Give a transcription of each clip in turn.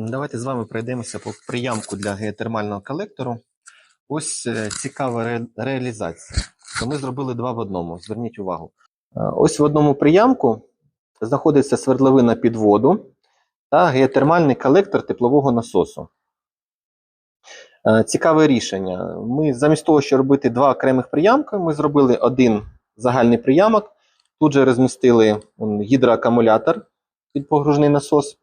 Давайте з вами пройдемося по приямку для геотермального колектору. Ось е, цікава ре- реалізація. То ми зробили два в одному. Зверніть увагу. Е, Ось в одному приямку знаходиться свердловина під воду та геотермальний колектор теплового насосу. Е, Цікаве рішення. Ми замість того, щоб робити два окремих приямки, ми зробили один загальний приямок. Тут же розмістили гідроакумулятор під погружний насос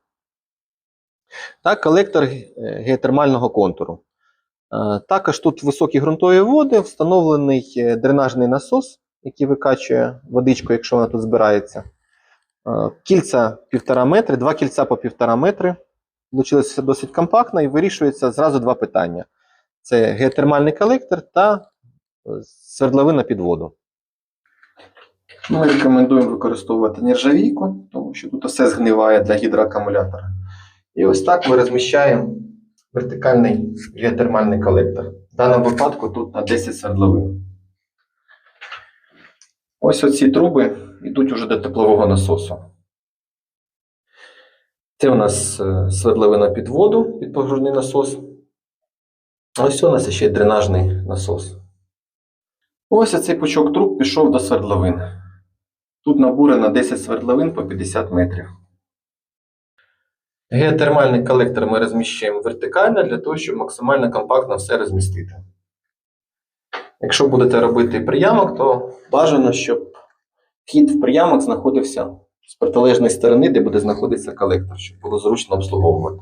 та колектор геотермального контуру. Е, Також тут високі ґрунтові води, встановлений е, дренажний насос, який викачує водичку, якщо вона тут збирається. Е, Кільця 1,5 метри, два кільця по 1,5 метри. Получилося досить компактно і вирішується зразу два питання: це геотермальний колектор та е, свердловина під воду. Ми рекомендуємо використовувати нержавійку, тому що тут все згниває для гідроакумулятора. І ось так ми розміщаємо вертикальний геотермальний колектор. В даному випадку тут на 10 свердловин. Ось оці труби йдуть уже до теплового насосу. Це у нас е, свердловина під воду, під погружний насос. Ось у нас ще й дренажний насос. Ось оцей пучок труб пішов до свердловин. Тут набурено 10 свердловин по 50 метрів. Геотермальний колектор ми розміщуємо вертикально для того, щоб максимально компактно все розмістити. Якщо будете робити приямок, то бажано, щоб вхід в приямок знаходився з протилежної сторони, де буде знаходитися колектор, щоб було зручно обслуговувати.